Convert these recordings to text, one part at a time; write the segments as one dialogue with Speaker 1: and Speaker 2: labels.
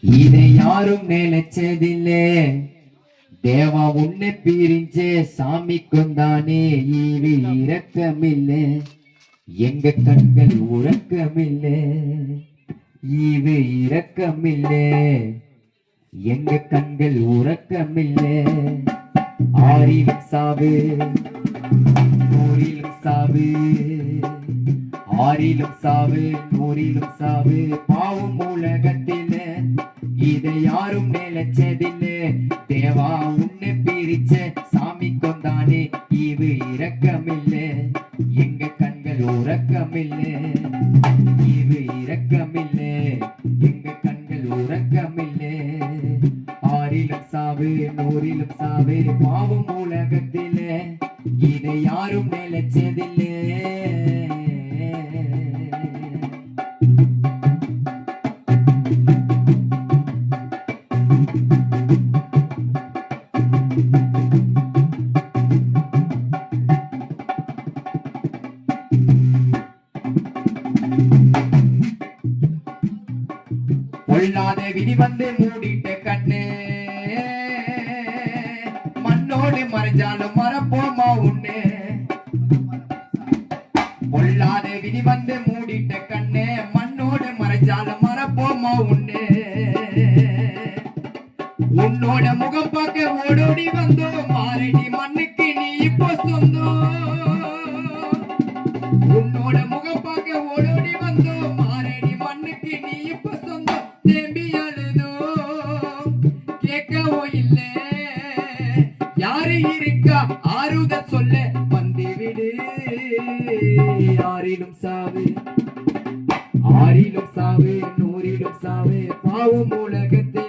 Speaker 1: இதை யாரும் நினைச்சதில்லை. தேவா உன்னை பிரிஞ்சே சாமிக்கும் தானே ஈவு இரக்கமில்லை. எங்க கண்கள் உறக்கமில்லை. ஈவு இரக்கமில்லை. எங்க கண்கள் உறக்கமில்லை. ஆறிலும் சாவு ஊரிலும் சாவு. ஆறிலும் சாவு நூறிலும் சாவு பாவம் உலகத்தில். இதை யாரும் நினைச்சதில்லை. தேவா உன்னை பிரிச்ச சாமி கொண்டானே. இது இரக்கமில்லை. எங்க கண்கள் உறக்கமில்லை. இது இரக்கமில்லை. எங்க கண்கள் உறக்கமில்லை. ஆறிலும் சாவு நூறிலும் சாவு பாவம் உலகத்தில். இதை யாரும் நிலைச்சதில்லை பொல்லாத விதி வந்து மூடிட்ட கண்ணு. மண்ணோடு மறைஞ்சாலும் மறப்போமா உன்னு? மூடிட்ட கண்ணே மண்ணோட மறைஞ்சாலும் மறப்போமா உன்னே? உன்னோட முகம் பார்க்க ஓடோடி வந்தோம் மாரடி மண்ணுக்கு நீ இப்போ சொந்தம். உன்னோட முகம் பார்க்க ஓடோடி வந்தோம் மாரடி மண்ணுக்கு நீ இப்போ சொந்தம். தேம்பி அழுதோ கேட்கவோ இல்லை. ஆறிலும் சாவு. ஆறிலும் சாவு நூறிலும் சாவு. பாவம் உலகத்தை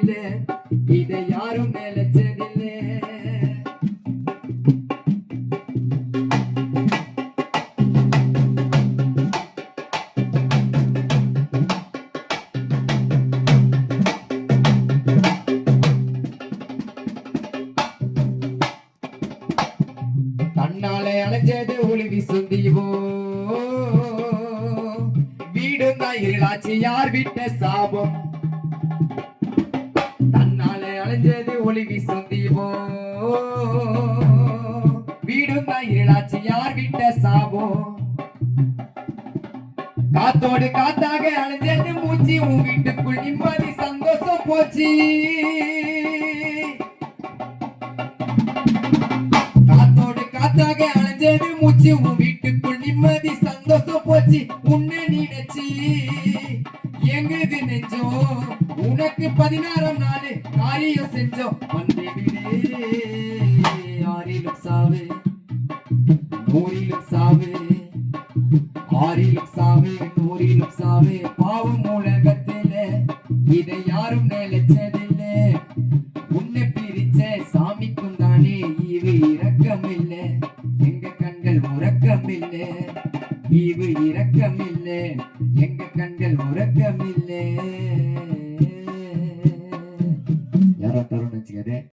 Speaker 1: தன்னாலே ஒளி ஒளிவி சுந்திவோ வீடும் இருளாச்சு யார் விட்ட சாபம்? தன்னாலே அலைஞ்சது ஒளி சுந்திவோ வீடும் இருளாச்சு யார் விட்ட சாபம்? காத்தோடு காத்தாக அழைஞ்சது மூச்சு உன் வீட்டுக்குள் நிம்மதி சந்தோஷம் போச்சு. போச்சு உன் வீட்டுக்குள் நிம்மதி சந்தோஷம் போச்சு. உன்னை நினைச்சு எங்குது நெஞ்சோம் உனக்கு பதினாறாம் நாள் காரியம் செஞ்சோம். வந்து ஆறிலும் சாவு. நூறிலும் சாவு. ஆறிலும் சாவு நூறிலும் சாவு. பாவம் உலகத்தில இதை யாரும் நினைச்சதில்லை. உன்னை பிரிச்ச சாமிக்கும் தானே இது இரக்கமில்லை. கண்கள் உறக்கமில்லை